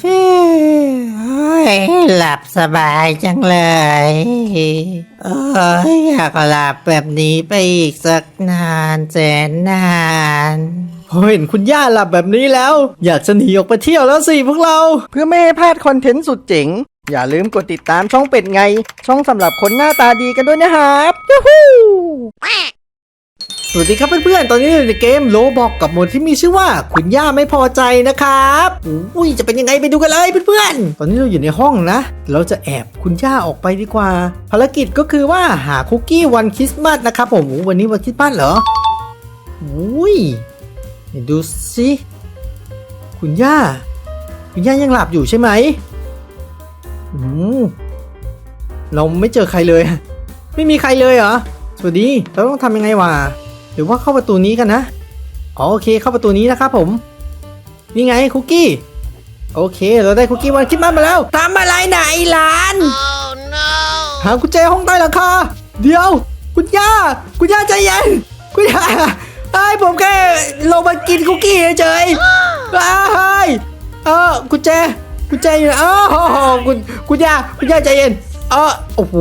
เฮ้ยหลับสบายจังเลยเอ้ยอยากหลับแบบนี้ไปอีกสักนานแสนนานพอเห็นคุณย่าหลับแบบนี้แล้ว อยากจะหนีออกไปเที่ยวแล้วสิพวกเรา เพื่อไม่ให้พลาดคอนเทนต์สุดเจ๋ง อย่าลืมกดติดตามช่องเป็ดไง ช่องสำหรับคนหน้าตาดีกันด้วยนะครับยูฮู สวัสดีครับเพื่อนๆ ตอนนี้อยู่ในเกมโลบอกกับโหมดที่มีชื่อว่าคุณย่าไม่พอใจนะครับอุ้ยจะเป็นยังไงไปดูกันเลยเพื่อนๆ ตอนนี้เราอยู่ในห้องนะ เราจะแอบคุณย่าออกไปดีกว่า ภารกิจก็คือว่าหาคุกกี้วันคริสต์มาสนะครับผมวันนี้วันคริสต์มาสเหรออุ้ยเดี๋ยวดูสิคุณย่า คุณย่ายังหลับอยู่ใช่ไหมอืมเราไม่เจอใครเลย ไม่มีใครเลยเหรอสวัสดีเราต้องทำยังไงวะ รือว่าเข้าประตูนี้กันนะอ๋อโอเคเข้าประตูนี้นะครับผมนี่ไงคุกกี้โอเค เราได้คุกกี้วันคริดมาสมาแล้วทำอะไรไหนหลานหากุญแจห้องใต้หลังคาเดี๋ยว คุณย่า คุณย่าใจเย็นคุณย่าไอ้ยผมแค่ลงมากินคุกกี้เฉยๆไอ้ยเออกุญแจกุญแจอยู่ไหนอ๋อคุณคุณย่าคุณย่าใจเย็นเออโอ้โห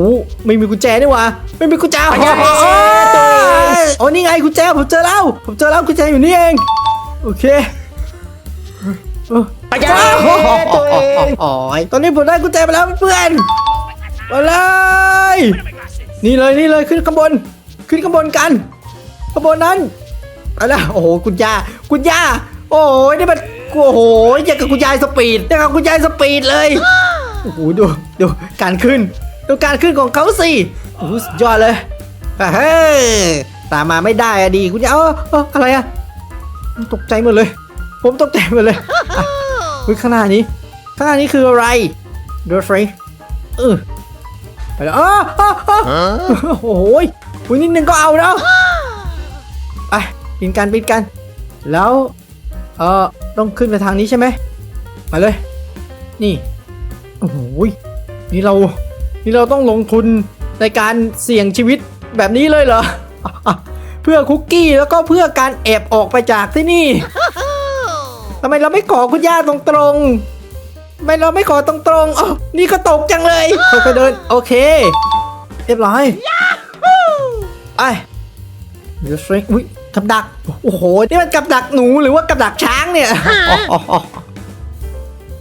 ไม่มีกุญแจนี่หว่าไม่มีกุญแจกุญแจโอ้โหตัวเองโอ้นี่ไงกุ ญแจผมเจอแล้ว ผมเจอแล้วกุญแจอยู่นี่เอง โอเคเออกุญแจตัวเองโอ้ยตอนนี้ผมได้กุญแจไปแล้วเพื่อนๆมาเลยนี่เลยนี่เลยขึ้นข้างบน ขึ้นข้างบนกันข้างบนนั้นไปแล้วโอ้โหคุณย่าคุณย่าโอ้ยนี่มันโอ้โหอย่างกับคุณยายสปีดอย่างกับคุณยายสปีดเลยโอ้โหดูดูการขึ้นดูการขึ้นของเขาสิโอ้โหสุดยอดเลยเฮ้ย ตามมาไม่ได้อะดีคุณย่าเออเอออะไรอะตกใจหมดเลย ผมตกใจหมดเลยอะเฮ้ยข้างหน้านี้ ข้างหน้านี้คืออะไรดูฟรีเออไปแล้วอ้ออ้ออ้อโอ้โหยอุ๊ยนิดนึงก็เอาแล้วไปปีนกันปีนกัน แล้วเออต้องขึ้นไปทางนี้ใช่ไหมมาเลย นี่โอ้โหยนี่เรา นี่เราต้องลงทุนในการเสี่ยงชีวิตแบบนี้เลยเหรอเพื่อคุกกี้แล้วก็เพื่อการแอบออกไปจากที่นี่ทำไมเราไม่ขอคุณย่าตรงๆทำไมเราไม่ขอตรงๆอ๋อนี่ก็ตกจังเลยค่อยๆเดิน โอเค เรียบร้อยไปเดี๋ยวสตริกอุ้ยกับดัก โอ้โห นี่มันกับดักหนูหรือว่ากับดักช้างเนี่ย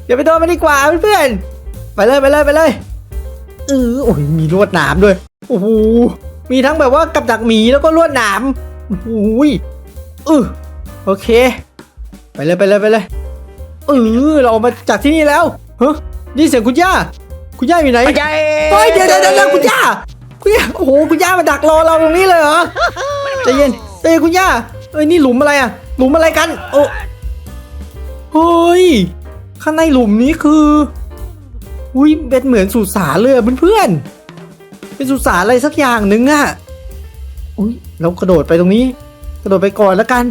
เดี๋ยวไปโดนมันดีกว่าเพื่อนๆไปเลยไปเลยไปเลยเออโอ้ยมีลวดหนามด้วย โอ้โห มีทั้งแบบว่ากับดักหมีแล้วก็ลวดหนามโอ้โหเออโอเค ไปเลยไปเลยไปเลยเออเราออกมาจากที่นี่แล้วเฮ้ยนี่เสียงคุณย่า คุณย่าอยู่ไหนกุญแจเฮ้ยเดี๋ยวเดี๋ยวเดี๋ยวคุณย่า คุณย่า โอ้โห คุณย่ามาดักรอเราตรงนี้เลยเหรอใจเย็นใจเย็นคุณย่า เอ้ยนี่หลุมอะไรอะหลุมอะไรกัน โอ้เฮ้ย ข้างในหลุมนี้คือ อุ้ยเป็นเหมือนสุสานเลยอะเพื่อนๆ เป็นสุสานอะไรสักอย่างหนึ่งอะอุ้ยเรากระโดดไปตรงนี้ กระโดดไปก่อนแล้วกัน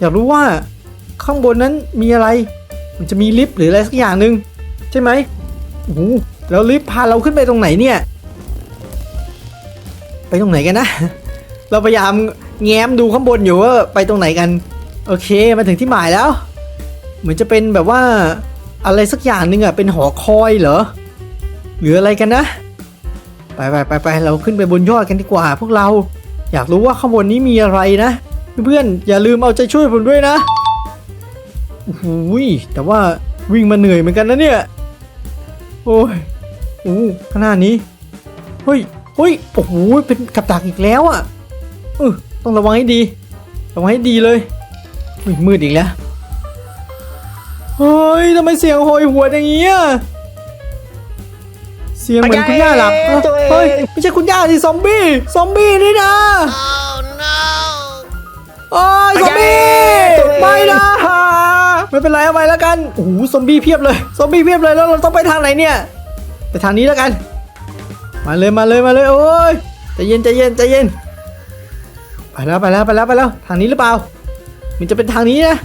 อยากรู้ว่าข้างบนนั้นมีอะไร มันจะมีลิฟต์หรืออะไรสักอย่างหนึ่งใช่ไหมโอ้โหแล้วลิฟต์พาเราขึ้นไปตรงไหนเนี่ย ไปตรงไหนกันนะ เราพยายามแง้มดูข้างบนอยู่ว่าไปตรงไหนกัน โอเคมาถึงที่หมายแล้ว เหมือนจะเป็นแบบว่าอะไรสักอย่างหนึ่งอะเป็นหอคอยเหรอหรืออะไรกันนะ ไปไปไปไปเราขึ้นไปบนยอดกันดีกว่า พวกเราอยากรู้ว่าข้างบนนี้มีอะไรนะ เพื่อนอย่าลืมเอาใจช่วยผมด้วยนะโอ้โหยแต่ว่าวิ่งมาเหนื่อยเหมือนกันนะเนี่ย โอ้ยโอ้ข้างหน้านี้เฮ้ยเฮ้ยโอ้โหเป็นกับดักอีกแล้วอะเออต้องระวังให้ดีระวังให้ดีเลยมืดอีกแล้วเฮ้ยทำไมเสียงโหยหัวอย่างเงี้ย สียงเหมือนคุณย่าหลับเอ้าเฮ้ยไม่ใช่คุณย่าสิซอมบี้ซอมบี้นี่นะ โอ้ยซอมบี้ไม่นะไม่เป็นไรเอาไปแล้วกันโอ้โหซอมบี้เพียบเลยซอมบี้เพียบเลยแล้วเราต้องไปทางไหนเนี่ยไปทางนี้แล้วกัน มาเลยมาเลยมาเลยโอ้ยใจเย็นใจเย็นใจเย็นไปแล้วไปแล้วไปแล้วไปแล้วทางนี้หรือเปล่า มันจะเป็นทางนี้นะ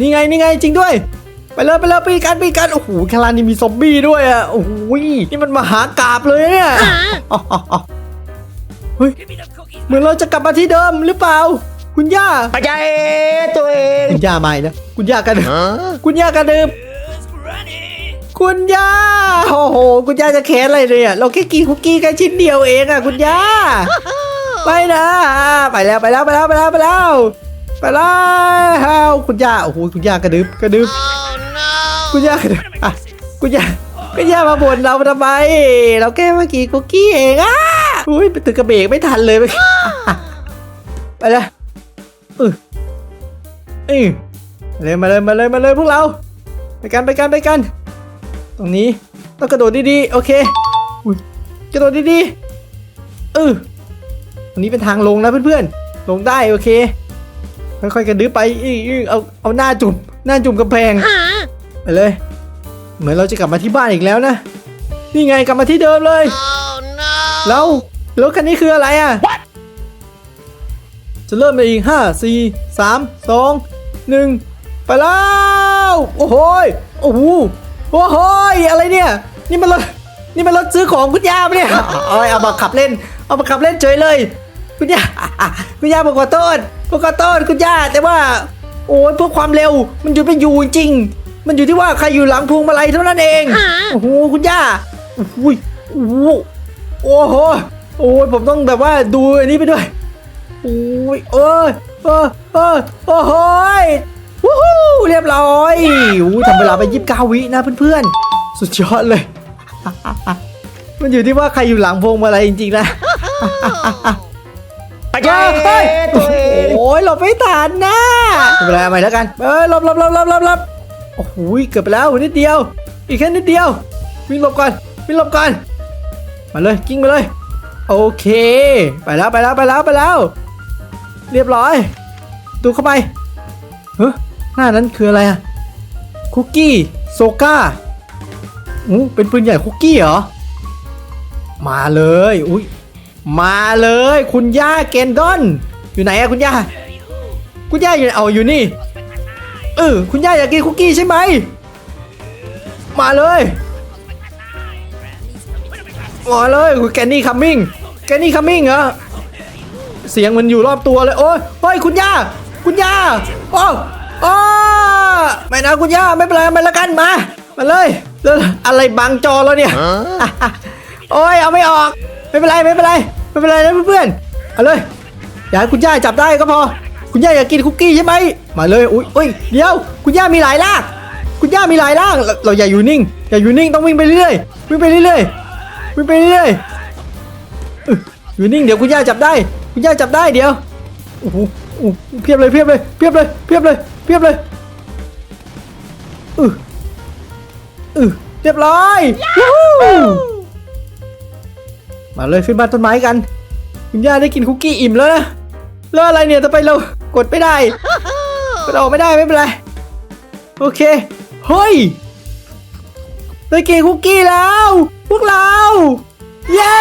นี่ไงนี่ไงจริงด้วย ไปเลยไปเลยปีกันปีกันโอ้โหข้างล่างนี่มีซอมบี้ด้วยอะโอ้โหนี่มันมหากราบเลยเนี่ยอ๋ออ๋ออ๋อเฮ้ยเหมือนเราจะกลับมาที่เดิมหรือเปล่า คุณย่าอาจารย์ตัวเองคุณย่าใหม่นะคุณย่ากระดึบคุณย่ากระดึบคุณย่าโอ้โหคุณย่าจะแค้นอะไรเลยอะเราแค่กินคุกกี้แค่ชิ้นเดียวเองอะคุณย่าไปนะไปแล้วไปแล้วไปแล้วไปแล้วไปแล้วไปแล้วคุณย่าโอ้โหคุณย่ากระดึบกระดึบ คุณย่ากระดึบอะคุณย่าคุณย่ามาบ่นเราทำไม เราแค่เมื่อกี้คุกกี้เองอะอุ้ยไปตึกกระเบกไม่ทันเลยไปไปเลยเออเอ้ยมาเลยมาเลยมาเลยมาเลยพวกเรา ไปกันไปกันไปกัน ตรงนี้ต้องกระโดดดีๆโอเคอุ๊ยกระโดดดีๆเออตรงนี้เป็นทางลงนะเพื่อนๆ ลงได้โอเค ค่อยๆกระดึ๊บไปอื้ออเอาเอาหน้าจุ่มหน้าจุ่มกำแพง ไปเลย เหมือนเราจะกลับมาที่บ้านอีกแล้วนะ นี่ไงกลับมาที่เดิมเลย แล้วรถคันนี้คืออะไรอะ จะเริ่มในอีกห้าสี่สามสองหนึ่งไปแล้ว โอ้โหยโอ้โหโอ้โหยอะไรเนี่ย นี่มันรถนี่มันรถซื้อของคุณย่าปะเนี่ยเอาเอามาขับเล่น เอามาขับเล่นเฉยเลย คุณย่าคุณย่าบอกขอโทษบอกขอโทษคุณย่าแต่ว่า โอ้ยเพื่อความเร็ว มันอยู่ไม่อยู่จริง มันอยู่ที่ว่าใครอยู่หลังพวงมาลัยเท่านั้นเอง โอ้โหคุณย่าโอ้โหยโอ้โหโอ้โหโอ้ยผมต้องแบบว่าดูอันนี้ไปด้วยโอ้ยเออเออเออโอ้โหยวู้ฮู้เรียบร้อยอู้ทำเวลาไปยิบเก้าวินะเพื่อนๆ สุดยอดเลย มันอยู่ที่ว่าใครอยู่หลังพวงมาลัยจริงๆนะอาจารย์เฮ้ยตัวเองโอ้ยหลบไม่ทันนะไม่เป็นไรเอาใหม่แล้วกันเอ้ยหลบหลบหลบหลบหลบหลบ โอ้โหเกือบไปแล้วนิดเดียว อีกแค่นิดเดียว วิ่งหลบก่อนวิ่งหลบก่อนมาเลยกิ้งมาเลย โอเค ไปแล้วไปแล้วไปแล้วไปแล้ว เรียบร้อย ดูเข้าไปเฮ้ยหน้านั้นคืออะไรอะคุกกี้โซก้าอู้เป็นปืนใหญ่คุกกี้เหรอ มาเลยอุ้ยมาเลย คุณย่าเกนดอน อยู่ไหนอะคุณย่า คุณย่าอยู่เอาอยู่นี่ เออคุณย่าอยากกินคุกกี้ใช่ไหม มาเลยมาเลยคุณแกนนี่คัมมิ่งแกนนี่คัมมิ่งเหรอเสียงมันอยู่รอบตัวเลยโอ้ยเฮ้ยคุณย่า คุณย่าโอ้โอ้ไม่นะคุณย่าไม่เป็นไรมาละกันมามาเลยแล้วอะไรบังจอแล้วเนี่ยโอ้ยเอาไม่ออกไม่เป็นไรไม่เป็นไรไม่เป็นไรนะเพื่อนๆเอาเลยอย่าให้คุณย่าจับได้ก็พอ คุณย่าอยากกินคุกกี้ใช่ไหมมาเลยอุ้ยอุ้ยเดี๋ยว คุณย่ามีหลายล่างคุณย่ามีหลายล่างเราเราอย่าอยู่นิ่ง อย่าอยู่นิ่งต้องวิ่งไปเรื่อยวิ่งไปเรื่อยวิ่งไปเรื่อยอยู่นิ่งเดี๋ยวคุณย่าจับได้ คุณย่าจับได้เดี๋ยวโอ้โหโอ้โหเพียบเลยเพียบเลยเพียบเลยเพียบเลยเพียบเลยอืออือเรียบร้อยวู้ฮู้มาเลยขึ้นบ้านต้นไม้กัน คุณย่าได้กินคุกกี้อิ่มแล้วนะแล้วอะไรเนี่ยทำไมเรา กดไม่ได้กดออกไม่ได้ไม่เป็นไร โอเค เฮ้ยได้กินคุกกี้แล้ว พวกเรา เย้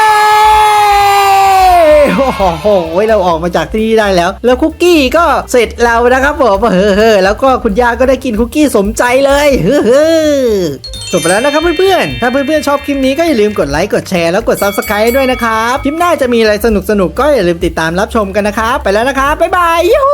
โอ้โหเราออกมาจากที่นี่ได้แล้ว แล้วคุกกี้ก็เสร็จแล้วนะครับผมเฮ้อๆแล้วก็คุณย่าก็ได้กินคุกกี้สมใจเลยเฮ้อๆจ บไปแล้วนะครับเพื่อนๆ ถ้าเพื่อนๆชอบคลิปนี้ก็อย่าลืมกดไลค์ กดแชร์แล้วกด subscribe ด้วยนะครับ คลิปหน้าจะมีอะไรสนุกๆก็อย่าลืมติดตามรับชมกันนะครับ ไปแล้วนะครับ บ๊ายบายยู